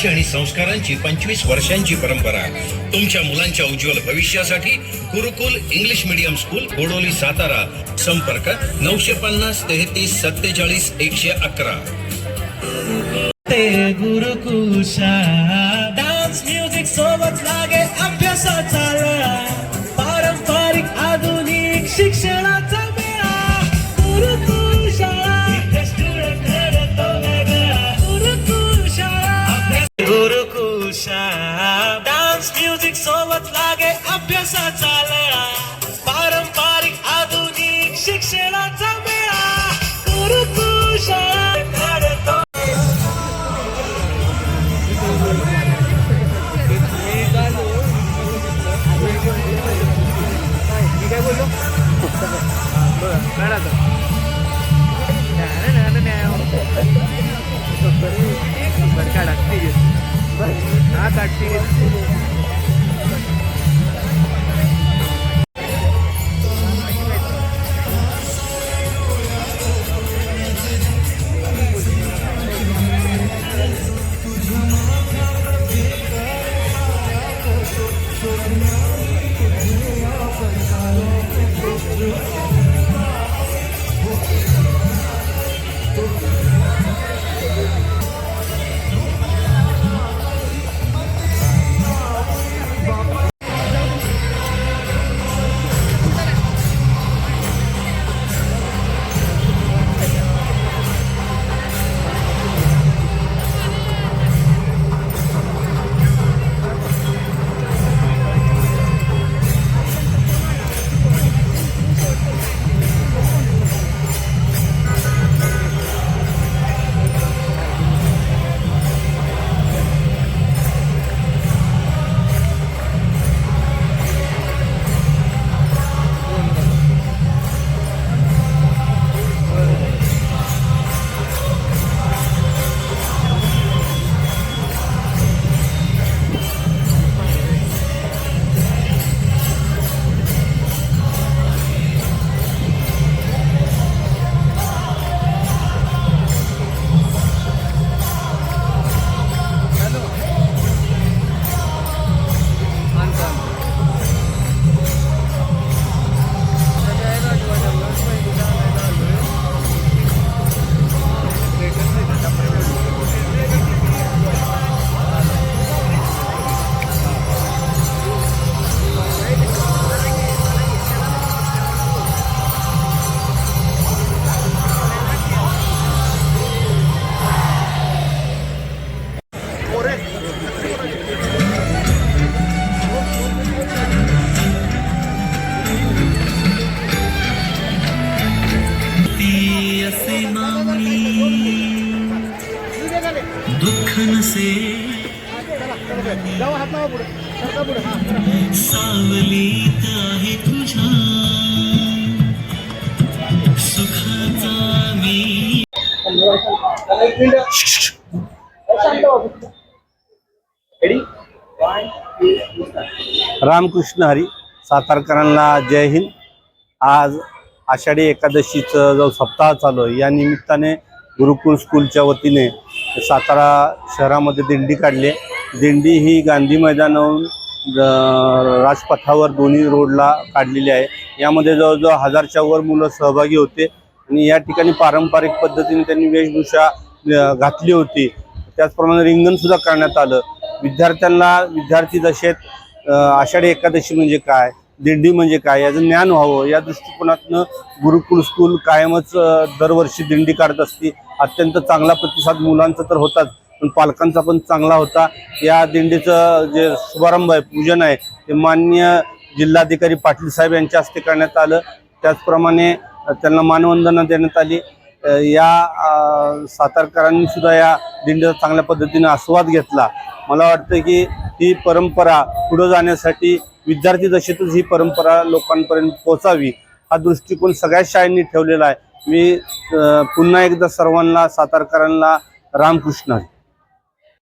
ज्ञानाची आणि संस्कारांची पंचवीस वर्षांची परंपरा. तुमच्या मुलांच्या उज्ज्वल भविष्यासाठी Gurukul English medium school Godoli Satara. संपर्क नऊशे पन्नास तेहतीस सत्तेचाळीस एकशे अकरा. गुरुकुशा डान्स म्युझिक सोबत लागे अभ्यासाचा पारंपरिक आधुनिक शिक्षणाचा अभ्यासाचा लळा पारंपरिक आधुनिक शिक्षणाचा मेळा. गुरुकुशा घडतो ती नसे सावलीत आहे तुझ्या सुखाचा मी रामकृष्ण हरी सातारकरांना जय हिंद. आज आषाढी एकादशीचं जो सप्ताह चालू आहे या निमित्ताने गुरुकुल स्कूलच्या वतीने सातारा शहरामध्ये दिंडी काढली. दिंडी ही गांधी मैदानावरून राजपथावर दोन्ही रोडला काढलेली आहे. यामध्ये जवळजवळ हजारच्या वर मुलं सहभागी होते आणि या ठिकाणी पारंपरिक पद्धतीने त्यांनी वेशभूषा घातली होती. त्याचप्रमाणे रिंगणसुद्धा करण्यात आलं. विद्यार्थ्यांना विद्यार्थी दशेत आषाढी एकादशी म्हणजे काय दिंडी म्हणजे काय? याचं ज्ञान व्हावं. या दृष्टिकोनातनं गुरुकुल स्कूल कायमच दरवर्षी दिंडी काढत असते. अत्यंत चांगला प्रतिसाद मुलांचा तर होताच. पण पालकांचा पण चांगला होता. या दिंडीचं जे शुभारंभ आहे पूजन आहे ते मान्य जिल्हाधिकारी पाटील साहेब यांच्या हस्ते करण्यात आलं. त्याचप्रमाणे त्यांना मानवंदना देण्यात आली. या सातारकरांनी सुद्धा या दिंडीचा चांगल्या पद्धतीने आस्वाद घेतला. मला वाटतं की ही परंपरा पुढं जाण्यासाठी विद्यार्थी दशेतच ही परंपरा लोकांपर्यंत पोहोचावी हा दृष्टिकोन सगळ्या शाळांनी ठेवलेला आहे. मी पुन्हा एकदा सर्वांना सातारकरांना रामकृष्ण